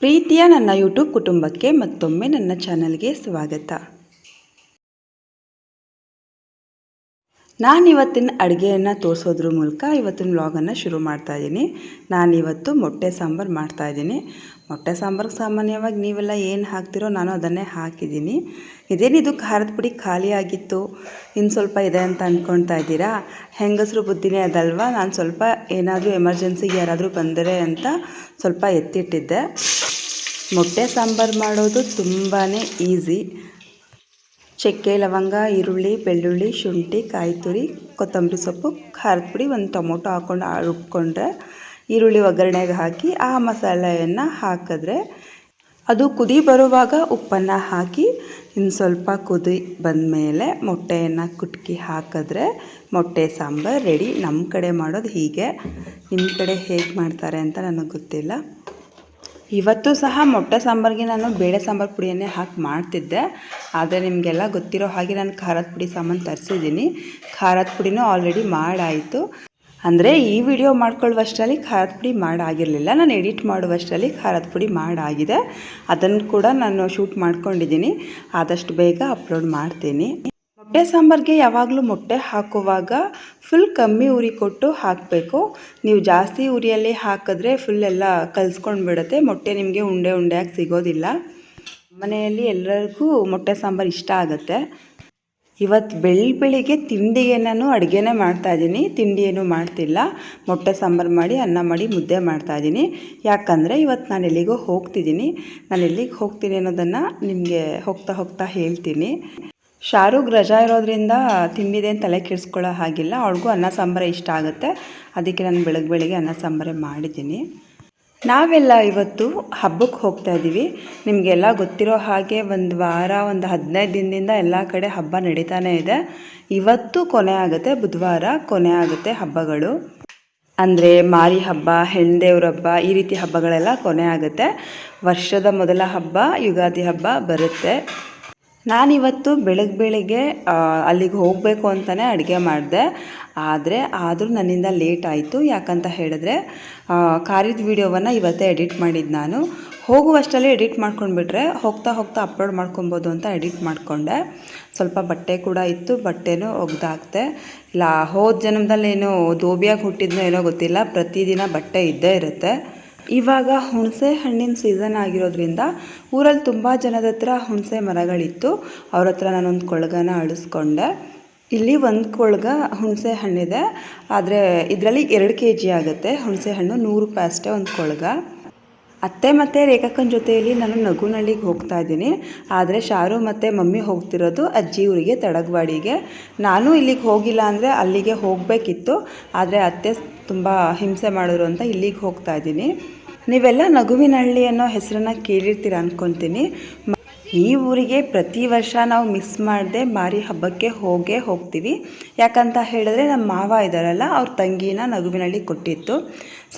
ಪ್ರೀತಿಯ ನನ್ನ ಯೂಟ್ಯೂಬ್ ಕುಟುಂಬಕ್ಕೆ ಮತ್ತೊಮ್ಮೆ ನನ್ನ ಚಾನಲ್ಗೆ ಸ್ವಾಗತ. ನಾನಿವತ್ತಿನ ಅಡುಗೆಯನ್ನು ತೋರಿಸೋದ್ರ ಮೂಲಕ ಇವತ್ತಿನ ವ್ಲಾಗನ್ನು ಶುರು ಮಾಡ್ತಾ ಇದ್ದೀನಿ ನಾನಿವತ್ತು ಮೊಟ್ಟೆ ಸಾಂಬಾರು ಮಾಡ್ತಾಯಿದ್ದೀನಿ ಮೊಟ್ಟೆ ಸಾಂಬಾರು ಸಾಮಾನ್ಯವಾಗಿ ನೀವೆಲ್ಲ ಏನು ಹಾಕ್ತಿರೋ ನಾನು ಅದನ್ನೇ ಹಾಕಿದ್ದೀನಿ ಇದೇನಿದು ಖಾರದ ಪುಡಿ ಖಾಲಿ ಆಗಿತ್ತು? ಇನ್ನು ಸ್ವಲ್ಪ ಇದೆ ಅಂತ ಅಂದ್ಕೊಳ್ತಾ ಇದ್ದೀರಾ? ಹೆಂಗಸರು ಬುದ್ಧಿನೇ ಅದಲ್ವಾ? ನಾನು ಸ್ವಲ್ಪ ಏನಾದರೂ ಎಮರ್ಜೆನ್ಸಿಗೆ ಯಾರಾದರೂ ಬಂದರೆ ಅಂತ ಸ್ವಲ್ಪ ಎತ್ತಿಟ್ಟಿದ್ದೆ. ಮೊಟ್ಟೆ ಸಾಂಬಾರು ಮಾಡೋದು ತುಂಬಾ ಈಸಿ. ಚಕ್ಕೆ, ಲವಂಗ, ಈರುಳ್ಳಿ, ಬೆಳ್ಳುಳ್ಳಿ, ಶುಂಠಿ ಕಾಯಿ ತುರಿ ಕೊತ್ತಂಬರಿ ಸೊಪ್ಪು, ಖಾರದ ಪುಡಿ, ಒಂದು ಟೊಮೊಟೊ ಹಾಕ್ಕೊಂಡು ರುಬ್ಕೊಂಡ್ರೆ ಈರುಳ್ಳಿ ಒಗ್ಗರಣೆಗೆ ಹಾಕಿ ಆ ಮಸಾಲೆಯನ್ನು ಹಾಕಿದ್ರೆ ಅದು ಕುದಿ ಬರುವಾಗ ಉಪ್ಪನ್ನು ಹಾಕಿ ಇನ್ನು ಸ್ವಲ್ಪ ಕುದಿ ಬಂದಮೇಲೆ ಮೊಟ್ಟೆಯನ್ನು ಕುಟ್ಕಿ ಹಾಕಿದ್ರೆ ಮೊಟ್ಟೆ ಸಾಂಬಾರು ರೆಡಿ ನಮ್ಮ ಕಡೆ ಮಾಡೋದು ಹೀಗೆ. ನಿಮ್ಮ ಕಡೆ ಹೇಗೆ ಮಾಡ್ತಾರೆ ಅಂತ ನನಗೆ ಗೊತ್ತಿಲ್ಲ. ಇವತ್ತು ಸಹ ಮೊಟ್ಟೆ ಸಾಂಬಾರಿಗೆ ನಾನು ಬೇಳೆ ಸಾಂಬಾರು ಪುಡಿಯನ್ನೇ ಹಾಕಿ ಮಾಡ್ತಿದ್ದೆ. ಆದರೆ ನಿಮಗೆಲ್ಲ ಗೊತ್ತಿರೋ ಹಾಗೆ ನಾನು ಖಾರದ ಪುಡಿ ಸಾಮಾನು ತರಿಸಿದ್ದೀನಿ. ಖಾರದ ಪುಡಿನೂ ಆಲ್ರೆಡಿ ಮಾಡಾಯಿತು. ಅಂದರೆ ಈ ವಿಡಿಯೋ ಮಾಡ್ಕೊಳ್ಳುವಷ್ಟರಲ್ಲಿ ಖಾರದ ಪುಡಿ ಮಾಡಾಗಿರಲಿಲ್ಲ. ನಾನು ಎಡಿಟ್ ಮಾಡುವಷ್ಟರಲ್ಲಿ ಖಾರದ ಪುಡಿ ಮಾಡಾಗಿದೆ. ಅದನ್ನು ಕೂಡ ನಾನು ಶೂಟ್ ಮಾಡ್ಕೊಂಡಿದ್ದೀನಿ. ಆದಷ್ಟು ಬೇಗ ಅಪ್ಲೋಡ್ ಮಾಡ್ತೀನಿ. ಮೊಟ್ಟೆ ಸಾಂಬಾರಿಗೆ ಯಾವಾಗಲೂ ಮೊಟ್ಟೆ ಹಾಕುವಾಗ ಫುಲ್ ಕಮ್ಮಿ ಉರಿ ಕೊಟ್ಟು ಹಾಕಬೇಕು. ನೀವು ಜಾಸ್ತಿ ಉರಿಯಲ್ಲಿ ಹಾಕಿದ್ರೆ ಫುಲ್ ಎಲ್ಲ ಕಲ್ಸ್ಕೊಂಡು ಬಿಡುತ್ತೆ ಮೊಟ್ಟೆ ನಿಮಗೆ ಉಂಡೆ ಉಂಡೆಯಾಗಿ ಸಿಗೋದಿಲ್ಲ. ಮನೆಯಲ್ಲಿ ಎಲ್ಲರಿಗೂ ಮೊಟ್ಟೆ ಸಾಂಬಾರು ಇಷ್ಟ ಆಗುತ್ತೆ. ಇವತ್ತು ಬೆಳ್ಳಿ ಬೆಳಿಗ್ಗೆ ತಿಂಡಿಗೆ ನಾನು ಅಡುಗೆನೇ ಮಾಡ್ತಾಯಿದ್ದೀನಿ ತಿಂಡಿ ಏನೂ ಮಾಡ್ತಿಲ್ಲ. ಮೊಟ್ಟೆ ಸಾಂಬಾರು ಮಾಡಿ, ಅನ್ನ ಮಾಡಿ, ಮುದ್ದೆ ಮಾಡ್ತಾಯಿದ್ದೀನಿ ಯಾಕಂದರೆ ಇವತ್ತು ನಾನು ಎಲ್ಲಿಗೋ ಹೋಗ್ತಿದ್ದೀನಿ ನಾನು ಎಲ್ಲಿಗೆ ಹೋಗ್ತೀನಿ ಅನ್ನೋದನ್ನು ನಿಮಗೆ ಹೋಗ್ತಾ ಹೋಗ್ತಾ ಹೇಳ್ತೀನಿ. ಶಾರುಗ್ ರಜಾ ಇರೋದ್ರಿಂದ ತಿಂದಿದೆ ಅಂತ ತಲೆ ಕೆಡಿಸ್ಕೊಳ್ಳೋ ಹಾಗಿಲ್ಲ. ಅವಳಿಗೂ ಅನ್ನ ಸಾಂಬಾರೇ ಇಷ್ಟ ಆಗುತ್ತೆ. ಅದಕ್ಕೆ ನಾನು ಬೆಳಗ್ಗೆ ಬೆಳಗ್ಗೆ ಅನ್ನ ಸಾಂಬಾರೇ ಮಾಡಿದ್ದೀನಿ. ನಾವೆಲ್ಲ ಇವತ್ತು ಹಬ್ಬಕ್ಕೆ ಹೋಗ್ತಾ ಇದ್ದೀವಿ. ನಿಮಗೆಲ್ಲ ಗೊತ್ತಿರೋ ಹಾಗೆ ಒಂದು ವಾರ, ಒಂದು ಹದಿನೈದು ದಿನದಿಂದ ಎಲ್ಲ ಕಡೆ ಹಬ್ಬ ನಡೀತಾನೆ ಇದೆ. ಇವತ್ತು ಕೊನೆ ಆಗುತ್ತೆ, ಬುಧವಾರ ಕೊನೆ ಆಗುತ್ತೆ ಹಬ್ಬಗಳು. ಅಂದರೆ ಮಾರಿ ಹಬ್ಬ, ಹೆಣ್ದೇವ್ರ ಹಬ್ಬ, ಈ ರೀತಿ ಹಬ್ಬಗಳೆಲ್ಲ ಕೊನೆ ಆಗುತ್ತೆ. ವರ್ಷದ ಮೊದಲ ಹಬ್ಬ, ಯುಗಾದಿ ಹಬ್ಬ ಬರುತ್ತೆ. ನಾನಿವತ್ತು ಬೆಳಗ್ಗೆ ಬೆಳಗ್ಗೆ ಅಲ್ಲಿಗೆ ಹೋಗಬೇಕು ಅಂತಲೇ ಅಡುಗೆ ಮಾಡಿದೆ. ಆದರೆ ಆದರೂ ನನ್ನಿಂದ ಲೇಟ್ ಆಯಿತು. ಯಾಕಂತ ಹೇಳಿದ್ರೆ ಕಾರಿದ ವೀಡಿಯೋವನ್ನು ಇವತ್ತೇ ಎಡಿಟ್ ಮಾಡಿದ್ದು ನಾನು. ಹೋಗುವಷ್ಟರಲ್ಲಿ ಎಡಿಟ್ ಮಾಡ್ಕೊಂಡ್ಬಿಟ್ರೆ ಹೋಗ್ತಾ ಹೋಗ್ತಾ ಅಪ್ಲೋಡ್ ಮಾಡ್ಕೊಬೋದು ಅಂತ ಎಡಿಟ್ ಮಾಡಿಕೊಂಡೆ. ಸ್ವಲ್ಪ ಬಟ್ಟೆ ಕೂಡ ಇತ್ತು, ಬಟ್ಟೆನೂ ಒಗ್ದಾಕ್ತೆ. ಇಲ್ಲ, ಹೋದ ಜನ್ಮದಲ್ಲೇನೋ ದೋಬಿಯಾಗಿ ಹುಟ್ಟಿದ್ನೋ ಏನೋ ಗೊತ್ತಿಲ್ಲ. ಪ್ರತಿದಿನ ಬಟ್ಟೆ ಇದ್ದೇ ಇರುತ್ತೆ. ಇವಾಗ ಹುಣಸೆ ಹಣ್ಣಿನ ಸೀಸನ್ ಆಗಿರೋದ್ರಿಂದ ಊರಲ್ಲಿ ತುಂಬ ಜನದ ಹತ್ರ ಹುಣಸೆ ಮರಗಳಿತ್ತು. ಅವ್ರ ಹತ್ರ ನಾನೊಂದು ಕೊಳಗನ ಅಳಿಸ್ಕೊಂಡೆ ಇಲ್ಲಿ ಒಂದು ಕೊಳಗ ಹುಣಸೆ ಹಣ್ಣಿದೆ. ಆದರೆ ಇದರಲ್ಲಿ ಎರಡು ಕೆ ಜಿ ಆಗುತ್ತೆ. ಹುಣಸೆ ಹಣ್ಣು ನೂರು ರೂಪಾಯಿ ಅಷ್ಟೇ ಒಂದು ಕೊಳಗ. ಅತ್ತೆ ಮತ್ತು ರೇಖಕ್ಕನ ಜೊತೆಯಲ್ಲಿ ನಾನು ನಗುನಳ್ಳಿಗೆ ಹೋಗ್ತಾ ಇದ್ದೀನಿ. ಆದರೆ ಶಾರು ಮತ್ತು ಮಮ್ಮಿ ಹೋಗ್ತಿರೋದು ಅಜ್ಜಿ ಊರಿಗೆ, ತಡಗವಾಡಿಗೆ. ನಾನು ಇಲ್ಲಿಗೆ ಹೋಗಿಲ್ಲ ಅಂದರೆ ಅಲ್ಲಿಗೆ ಹೋಗಬೇಕಿತ್ತು. ಆದರೆ ಅತ್ತೆ ತುಂಬ ಹಿಂಸೆ ಮಾಡಿದ್ರು ಅಂತ ಇಲ್ಲಿಗೆ ಹೋಗ್ತಾ ಇದ್ದೀನಿ. ನೀವೆಲ್ಲ ನಗುವಿನಹಳ್ಳಿ ಅನ್ನೋ ಹೆಸರನ್ನು ಕೇಳಿರ್ತೀರ ಅಂದ್ಕೊತೀನಿ ಈ ಊರಿಗೆ ಪ್ರತಿ ವರ್ಷ ನಾವು ಮಿಸ್ ಮಾಡದೆ ಮಾರಿ ಹಬ್ಬಕ್ಕೆ ಹೋಗೇ ಹೋಗ್ತೀವಿ. ಯಾಕಂತ ಹೇಳಿದ್ರೆ ನಮ್ಮ ಮಾವ ಇದ್ದಾರಲ್ಲ, ಅವ್ರ ತಂಗಿನ ನಗುವಿನಹಳ್ಳಿ ಕೊಟ್ಟಿತ್ತು.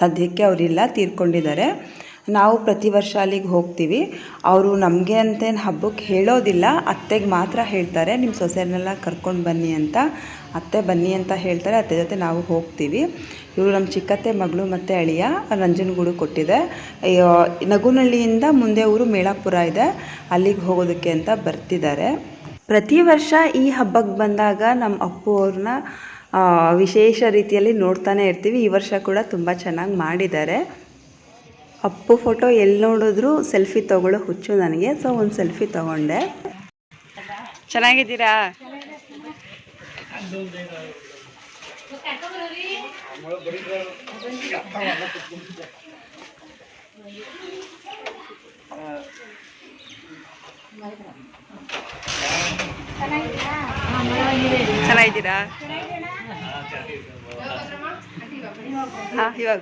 ಸದ್ಯಕ್ಕೆ ಅವರಿಲ್ಲ ತೀರ್ಕೊಂಡಿದ್ದಾರೆ. ನಾವು ಪ್ರತಿ ವರ್ಷ ಅಲ್ಲಿಗೆ ಹೋಗ್ತೀವಿ. ಅವರು ನಮಗೆ ಅಂತೇನು ಹಬ್ಬಕ್ಕೆ ಹೇಳೋದಿಲ್ಲ, ಅತ್ತೆಗೆ ಮಾತ್ರ ಹೇಳ್ತಾರೆ ನಿಮ್ಮ ಸೊಸೆಯನ್ನೆಲ್ಲ ಕರ್ಕೊಂಡು ಬನ್ನಿ ಅಂತ. ಅತ್ತೆ ಬನ್ನಿ ಅಂತ ಹೇಳ್ತಾರೆ, ಅತ್ತೆ ಜೊತೆ ನಾವು ಹೋಗ್ತೀವಿ. ಇವರು ನಮ್ಮ ಚಿಕ್ಕತ್ತೆ ಮಗಳು ಮತ್ತು ಅಳಿಯ ನಂಜನಗೂಡು ಕೊಟ್ಟಿದೆ. ನಗುನಳ್ಳಿಯಿಂದ ಮುಂದೆ ಊರು ಮೇಳಾಪುರ ಇದೆ, ಅಲ್ಲಿಗೆ ಹೋಗೋದಕ್ಕೆ ಅಂತ ಬರ್ತಿದ್ದಾರೆ. ಪ್ರತಿ ವರ್ಷ ಈ ಹಬ್ಬಕ್ಕೆ ಬಂದಾಗ ನಮ್ಮ ಅಪ್ಪು ಅವ್ರನ್ನ ವಿಶೇಷ ರೀತಿಯಲ್ಲಿ ನೋಡ್ತಾನೆ ಇರ್ತೀವಿ. ಈ ವರ್ಷ ಕೂಡ ತುಂಬ ಚೆನ್ನಾಗಿ ಮಾಡಿದ್ದಾರೆ. ಅಪ್ಪು ಫೋಟೋ ಎಲ್ಲಿ ನೋಡಿದ್ರು ಸೆಲ್ಫಿ ತೊಗೊಳ್ಳೋ ಹುಚ್ಚು ನನಗೆ, ಸೊ ಒಂದು ಸೆಲ್ಫಿ ತೊಗೊಂಡೆ. ಚೆನ್ನಾಗಿದ್ದೀರಾ? ಚೆನ್ನಾಗಿದ್ದೀರಾ? ಹಾಂ ಇವಾಗ.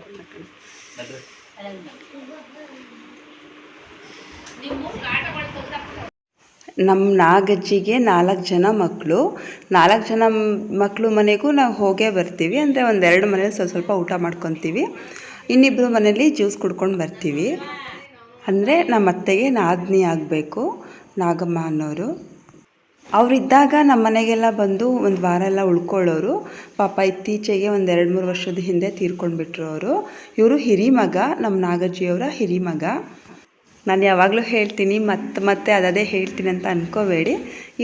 ನಮ್ಮ ನಾಗಜ್ಜಿಗೆ ನಾಲ್ಕು ಜನ ಮಕ್ಕಳು ನಾಲ್ಕು ಜನ ಮಕ್ಕಳು ಮನೆಗೂ ನಾವು ಹೋಗೇ ಬರ್ತೀವಿ. ಅಂದರೆ ಒಂದೆರಡು ಮನೇಲಿ ಸ್ವಲ್ಪ ಸ್ವಲ್ಪ ಊಟ ಮಾಡ್ಕೊತೀವಿ. ಇನ್ನಿಬ್ಬರು ಮನೇಲಿ ಜ್ಯೂಸ್ ಕುಡ್ಕೊಂಡು ಬರ್ತೀವಿ. ಅಂದರೆ ನಮ್ಮ ಅತ್ತೆಗೆ ನಾದಿನಿ ಆಗಬೇಕು, ನಾಗಮ್ಮ ಅನ್ನೋರು. ಅವರಿದ್ದಾಗ ನಮ್ಮ ಮನೆಗೆಲ್ಲ ಬಂದು ಒಂದು ವಾರ ಎಲ್ಲ ಉಳ್ಕೊಳ್ಳೋರು. ಪಾಪ ಇತ್ತೀಚೆಗೆ ಒಂದು ಎರಡು ಮೂರು ವರ್ಷದ ಹಿಂದೆ ತೀರ್ಕೊಂಡ್ಬಿಟ್ರು ಅವರು. ಇವರು ಹಿರಿಮಗ ನಮ್ಮ ನಾಗಜ್ಜಿಯವರ ಹಿರಿಮಗ ನಾನು ಯಾವಾಗಲೂ ಹೇಳ್ತೀನಿ ಮತ್ತೆ ಮತ್ತೆ ಅದೇ ಹೇಳ್ತೀನಿ ಅಂತ ಅನ್ಕೋಬೇಡಿ.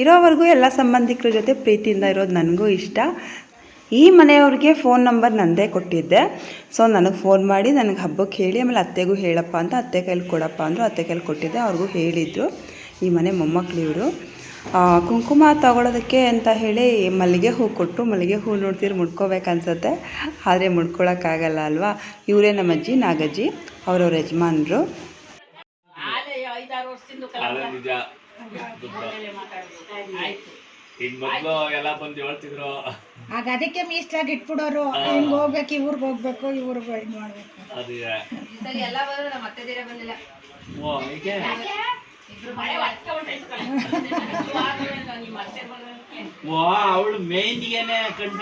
ಇರೋವರೆಗೂ ಎಲ್ಲ ಸಂಬಂಧಿಕರ ಜೊತೆ ಪ್ರೀತಿಯಿಂದ ಇರೋದು ನನಗೂ ಇಷ್ಟ. ಈ ಮನೆಯವ್ರಿಗೆ ಫೋನ್ ನಂಬರ್ ನನ್ನದೇ ಕೊಟ್ಟಿದ್ದೆ. ಸೊ ನನಗೆ ಫೋನ್ ಮಾಡಿ, ನನಗೆ ಹಬ್ಬಕ್ಕೆ ಹೇಳಿ, ಆಮೇಲೆ ಅತ್ತೆಗೂ ಹೇಳಪ್ಪ ಅಂತ ಅತ್ತೆ ಕೈಲಿ ಕೊಡಪ್ಪ ಅಂದರು ಅತ್ತೆ ಕೈಲಿ ಕೊಟ್ಟಿದ್ದೆ, ಅವ್ರಿಗೂ ಹೇಳಿದರು. ಈ ಮನೆ ಮೊಮ್ಮಕ್ಳು ಇವರು. ಕುಂಕುಮ ತಗೊಳ್ಳೋದಕ್ಕೆ ಅಂತ ಹೇಳಿ ಮಲ್ಲಿಗೆ ಹೂ ಕೊಟ್ಟರು ಮಲ್ಲಿಗೆ ಹೂ ನೋಡ್ತೀರಿ ಮುಡ್ಕೋಬೇಕನ್ಸತ್ತೆ ಆದರೆ ಮುಡ್ಕೊಳಕ್ಕಾಗಲ್ಲ ಅಲ್ವಾ? ಇವರೇ ನಮ್ಮ ಅಜ್ಜಿ ನಾಗಜ್ಜಿ, ಅವರವ್ರ ಯಜಮಾನ್ರು. ನಿಜ. ಮೊದ್ಲು ಎಲ್ಲ ಬಂದು ಹೇಳ್ತಿದ್ರು. ಆಗ ಅದಕ್ಕೆ ಮೀಸಲಾಗಿ ಇಟ್ಬಿಡೋರು. ಹಿಂಗ್ ಹೋಗ್ಬೇಕು ಇವ್ರಿಗೆ ಹೋಗ್ಬೇಕು ಇವ್ರಿಗೆ ಇದು ಮಾಡ್ಬೇಕು. ಅದು ಓ ಹೀಗೆ? ಓ ಅವಳು ಮೇನ್ಗೆನೆ ಕಂಡ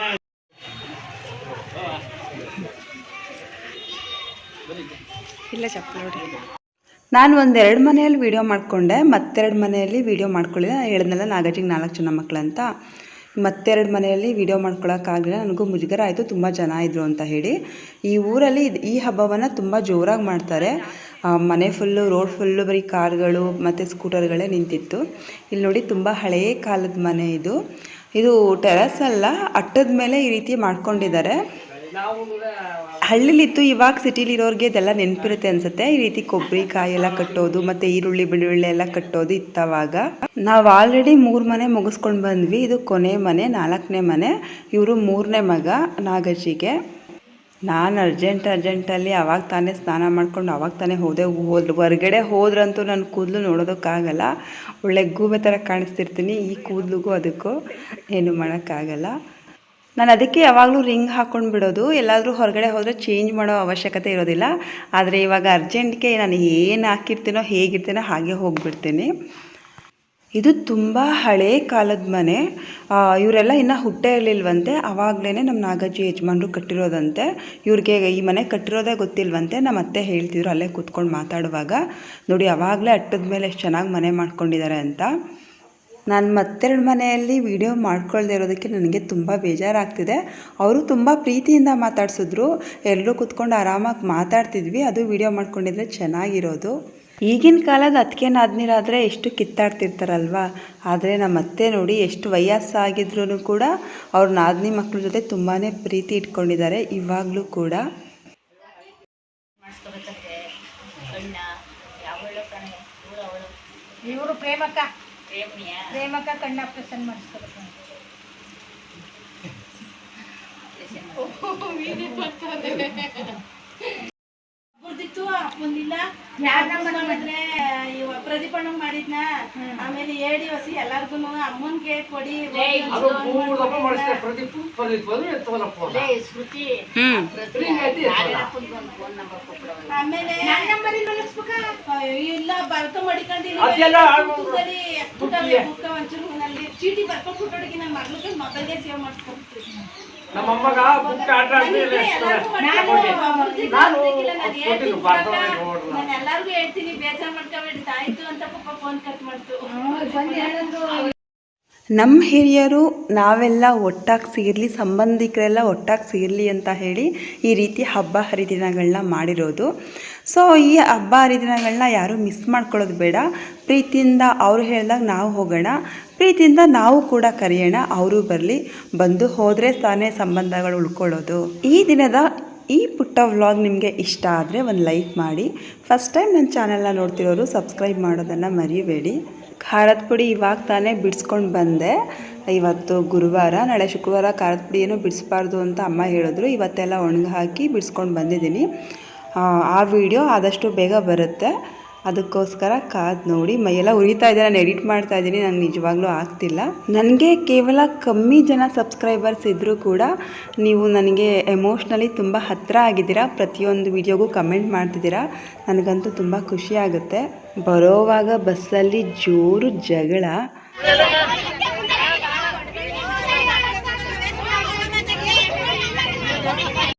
ಇಲ್ಲ ಚಪ್ಪಲಿ ನಾನು ಒಂದೆರಡು ಮನೆಯಲ್ಲಿ ವೀಡಿಯೋ ಮಾಡಿಕೊಂಡೆ, ಮತ್ತೆರಡು ಮನೆಯಲ್ಲಿ ವೀಡಿಯೋ ನಾನು ಹೇಳಿದ್ನಲ್ಲ ನಾಗಜ್ಜಿಗೆ ನಾಲ್ಕು ಜನ ಮಕ್ಕಳಂತ ಮತ್ತೆರಡು ಮನೆಯಲ್ಲಿ ವೀಡಿಯೋ ಮಾಡ್ಕೊಳಕ್ಕಾಗಲಿಲ್ಲ. ನನಗೂ ಮುಜುಗರ ಆಯಿತು ತುಂಬ ಜನ ಇದ್ದರು ಅಂತ ಹೇಳಿ. ಈ ಊರಲ್ಲಿ ಈ ಹಬ್ಬವನ್ನು ತುಂಬ ಜೋರಾಗಿ ಮಾಡ್ತಾರೆ. ಮನೆ ಫುಲ್ಲು ರೋಡ್ ಫುಲ್ಲು ಬರೀ ಕಾರ್ಗಳು, ಮತ್ತು ಸ್ಕೂಟರ್ಗಳೇ ನಿಂತಿತ್ತು. ಇಲ್ಲಿ ನೋಡಿ, ತುಂಬ ಹಳೆಯ ಕಾಲದ ಮನೆ ಇದು. ಇದು ಟೆರಸ್ ಅಲ್ಲ ಅಟ್ಟದ ಮೇಲೆ ಈ ರೀತಿ ಮಾಡ್ಕೊಂಡಿದ್ದಾರೆ. ಹಳ್ಳಿಲಿತ್ತು, ಇವಾಗ ಸಿಟಿಲಿರೋರಿಗೆ ಇದೆಲ್ಲ ನೆನಪಿರುತ್ತೆ ಅನ್ಸುತ್ತೆ. ಈ ರೀತಿ ಕೊಬ್ಬರಿ ಕಾಯಿ ಎಲ್ಲ ಕಟ್ಟೋದು, ಮತ್ತೆ ಈರುಳ್ಳಿ, ಬೆಳ್ಳುಳ್ಳಿ ಎಲ್ಲ ಕಟ್ಟೋದು ಇತ್ತವಾಗ. ನಾವು ಆಲ್ರೆಡಿ ಮೂರು ಮನೆ ಮುಗಿಸ್ಕೊಂಡು ಬಂದ್ವಿ. ಇದು ಕೊನೆ ಮನೆ, ನಾಲ್ಕನೇ ಮನೆ. ಇವರು ಮೂರನೇ ಮಗ ನಾಗಜ್ಜಿಗೆ. ನಾನು ಅರ್ಜೆಂಟ್ ಅರ್ಜೆಂಟಲ್ಲಿ ಅವಾಗ ತಾನೇ ಸ್ನಾನ ಮಾಡ್ಕೊಂಡು ಅವಾಗ ತಾನೇ ಹೋದೆ. ಹೋದ್ರು ಹೊರಗಡೆ ಹೋದ್ರಂತೂ ನನ್ನ ಕೂದಲು ನೋಡೋದಕ್ಕಾಗಲ್ಲ. ಒಳ್ಳೆ ಗೂಬೆ ಥರ ಕಾಣಿಸ್ತಿರ್ತೀನಿ ಈ ಕೂದಲಿಗೂ ಅದಕ್ಕೂ. ಏನು ಮಾಡೋಕ್ಕಾಗಲ್ಲ. ನಾನು ಅದಕ್ಕೆ ಯಾವಾಗಲೂ ರಿಂಗ್ ಹಾಕ್ಕೊಂಡು ಬಿಡೋದು. ಎಲ್ಲಾದರೂ ಹೊರಗಡೆ ಹೋದರೆ ಚೇಂಜ್ ಮಾಡೋ ಅವಶ್ಯಕತೆ ಇರೋದಿಲ್ಲ. ಆದರೆ ಇವಾಗ ಅರ್ಜೆಂಟ್ಗೆ ನಾನು ಏನು ಹಾಕಿರ್ತೀನೋ, ಹೇಗಿರ್ತೀನೋ ಹಾಗೆ ಹೋಗಿಬಿಡ್ತೀನಿ. ಇದು ತುಂಬ ಹಳೇ ಕಾಲದ ಮನೆ. ಇವರೆಲ್ಲ ಇನ್ನೂ ಹುಟ್ಟೇ ಇರಲಿಲ್ವಂತೆ. ಆವಾಗಲೇ ನಮ್ಮ ನಾಗಜ್ಜಿ ಯಜಮಾನರು ಕಟ್ಟಿರೋದಂತೆ. ಇವ್ರಿಗೆ ಈ ಮನೆ ಕಟ್ಟಿರೋದೇ ಗೊತ್ತಿಲ್ವಂತೆ. ನಮ್ಮ ಅತ್ತೆ ಹೇಳ್ತಿದ್ರು ಅಲ್ಲೇ ಕೂತ್ಕೊಂಡು ಮಾತಾಡುವಾಗ. ನೋಡಿ ಆವಾಗಲೇ ಅಟ್ಟದ ಮೇಲೆ ಎಷ್ಟು ಚೆನ್ನಾಗಿ ಮನೆ ಮಾಡ್ಕೊಂಡಿದ್ದಾರೆ ಅಂತ. ನಾನು ಮತ್ತೆರಡು ಮನೆಯಲ್ಲಿ ವಿಡಿಯೋ ಮಾಡ್ಕೊಳ್ದೇ ಇರೋದಕ್ಕೆ ನನಗೆ ತುಂಬ ಬೇಜಾರಾಗ್ತಿದೆ. ಅವರು ತುಂಬ ಪ್ರೀತಿಯಿಂದ ಮಾತಾಡ್ಸಿದ್ರು. ಎಲ್ಲರೂ ಕೂತ್ಕೊಂಡು ಆರಾಮಾಗಿ ಮಾತಾಡ್ತಿದ್ವಿ. ಅದು ವಿಡಿಯೋ ಮಾಡ್ಕೊಂಡಿದ್ರೆ ಚೆನ್ನಾಗಿರೋದು. ಈಗಿನ ಕಾಲದ ಅದಕ್ಕೆ ನಾದ್ನೀರಾದರೆ ಎಷ್ಟು ಕಿತ್ತಾಡ್ತಿರ್ತಾರಲ್ವಾ? ಆದರೆ ನಮ್ಮ ಅತ್ತೆ ನೋಡಿ ಎಷ್ಟು ವಯಸ್ಸಾಗಿದ್ರೂ ಕೂಡ ಅವ್ರ ನಾದ್ನಿ ಮಕ್ಕಳ ಜೊತೆ ತುಂಬಾ ಪ್ರೀತಿ ಇಟ್ಕೊಂಡಿದ್ದಾರೆ ಇವಾಗಲೂ ಕೂಡ. ಇವರು ಪ್ರೇಮಕ್ಕ. ಪ್ರೇಮಕ್ಕ ಕಣ್ಣ ಆಪರೇಷನ್ ಮಾಡಿಸ್ಕೋಬೇಕು ಬರ್ದಿತ್ತು ಬಂದಿಲ್ಲ ಯಾರ್ ಇವ ಪ್ರದೀಪ್ ಮಾಡಿದ್ನ. ಆಮೇಲೆ ಹೇಳಿ ಹೊಸಿ ಎಲ್ಲಾರ್ಗು ಅಮ್ಮನ್ಗೆ ಕೊಡಿ ಆಮೇಲೆ ನನ್ನ ನಂಬರ್ ಇಲ್ಲ ಇಲ್ಲ ಬರ್ಕ ಮಡಿಕೊಂಡಿನಿ. ಬುಕ್ಕ ಒಂಚೂರು ಚೀಟಿ ಬರ್ಕೊಂಡ್ಬಿಟ್ಟೊಳಗೆ ನನ್ನ ಮಗಳಿಗೆ ಸೇವ್ ಸೇವ್ ನಮ್ಮಮ್ಮಗ ಬುಕ್ ಆಟ ನಾನು ಎಲ್ಲಾರ್ಗು ಹೇಳ್ತೀನಿ ಬೇಜಾರ್ ಮಾಡ್ಕೊಬೇಡಿ. ಆಯ್ತು ಅಂತ ಪಾಪ ಫೋನ್ ಕಟ್ ಮಾಡ್ತು. ಬಂದು ಹೇಳಿದ್ರು ನಮ್ಮ ಹಿರಿಯರು ನಾವೆಲ್ಲ ಒಟ್ಟಾಗಿ ಸೇರಲಿ ಸಂಬಂಧಿಕರೆಲ್ಲ ಒಟ್ಟಾಗಿ ಸೇರಲಿ ಅಂತ ಹೇಳಿ ಈ ರೀತಿ ಹಬ್ಬ ಹರಿದಿನಗಳನ್ನ ಮಾಡಿರೋದು. ಸೊ ಈ ಹಬ್ಬ ಹರಿದಿನಗಳನ್ನ ಯಾರೂ ಮಿಸ್ ಮಾಡ್ಕೊಳ್ಳೋದು ಬೇಡ. ಪ್ರೀತಿಯಿಂದ ಅವರು ಹೇಳಿದಾಗ ನಾವು ಹೋಗೋಣ. ಪ್ರೀತಿಯಿಂದ ನಾವು ಕೂಡ ಕರೆಯೋಣ. ಅವರು ಬರಲಿ. ಬಂದು ಹೋದರೆ ತಾನೇ ಸಂಬಂಧಗಳು ಉಳ್ಕೊಳ್ಳೋದು. ಈ ದಿನದ ಈ ಪುಟ್ಟ ವ್ಲಾಗ್ ನಿಮಗೆ ಇಷ್ಟ ಆದರೆ ಒಂದು ಲೈಕ್ ಮಾಡಿ. ಫಸ್ಟ್ ಟೈಮ್ ನನ್ನ ಚಾನೆಲ್ನ ನೋಡ್ತಿರೋರು ಸಬ್ಸ್ಕ್ರೈಬ್ ಮಾಡೋದನ್ನು ಮರಿಬೇಡಿ. ಖಾರದ ಪುಡಿ ಇವಾಗ ತಾನೇ ಬಿಡಿಸ್ಕೊಂಡು ಬಂದೆ. ಇವತ್ತು ಗುರುವಾರ, ನಾಳೆ ಶುಕ್ರವಾರ ಖಾರದ ಪುಡಿ ಏನೂ ಬಿಡಿಸ್ಬಾರ್ದು ಅಂತ ಅಮ್ಮ ಹೇಳಿದ್ರು. ಇವತ್ತೆಲ್ಲ ಒಣಗಿ ಹಾಕಿ ಬಿಡಿಸ್ಕೊಂಡು ಬಂದಿದ್ದೀನಿ. ಆ ವಿಡಿಯೋ ಆದಷ್ಟು ಬೇಗ ಬರುತ್ತೆ. ಅದಕ್ಕೋಸ್ಕರ ಕಾದು ನೋಡಿ, ಮೈಯೆಲ್ಲ ಉರಿತಾ ಇದೆ, ನಾನು ಎಡಿಟ್ ಮಾಡ್ತಾ ಇದ್ದೀನಿ ನಾನು ನಿಜವಾಗ್ಲೂ ಆಗ್ತಿಲ್ಲ. ನನಗೆ ಕೇವಲ ಕಮ್ಮಿ ಜನ ಸಬ್ಸ್ಕ್ರೈಬರ್ಸ್ ಇದ್ದರೂ ಕೂಡ ನೀವು ನನಗೆ ಎಮೋಷ್ನಲಿ ತುಂಬ ಹತ್ತಿರ ಆಗಿದ್ದೀರಾ, ಪ್ರತಿಯೊಂದು ವಿಡಿಯೋಗೂ ಕಮೆಂಟ್ ಮಾಡ್ತಿದ್ದೀರಾ, ನನಗಂತೂ ತುಂಬ ಖುಷಿ ಆಗುತ್ತೆ. ಬರೋವಾಗ ಬಸ್ಸಲ್ಲಿ ಜೋರು ಜಗಳ.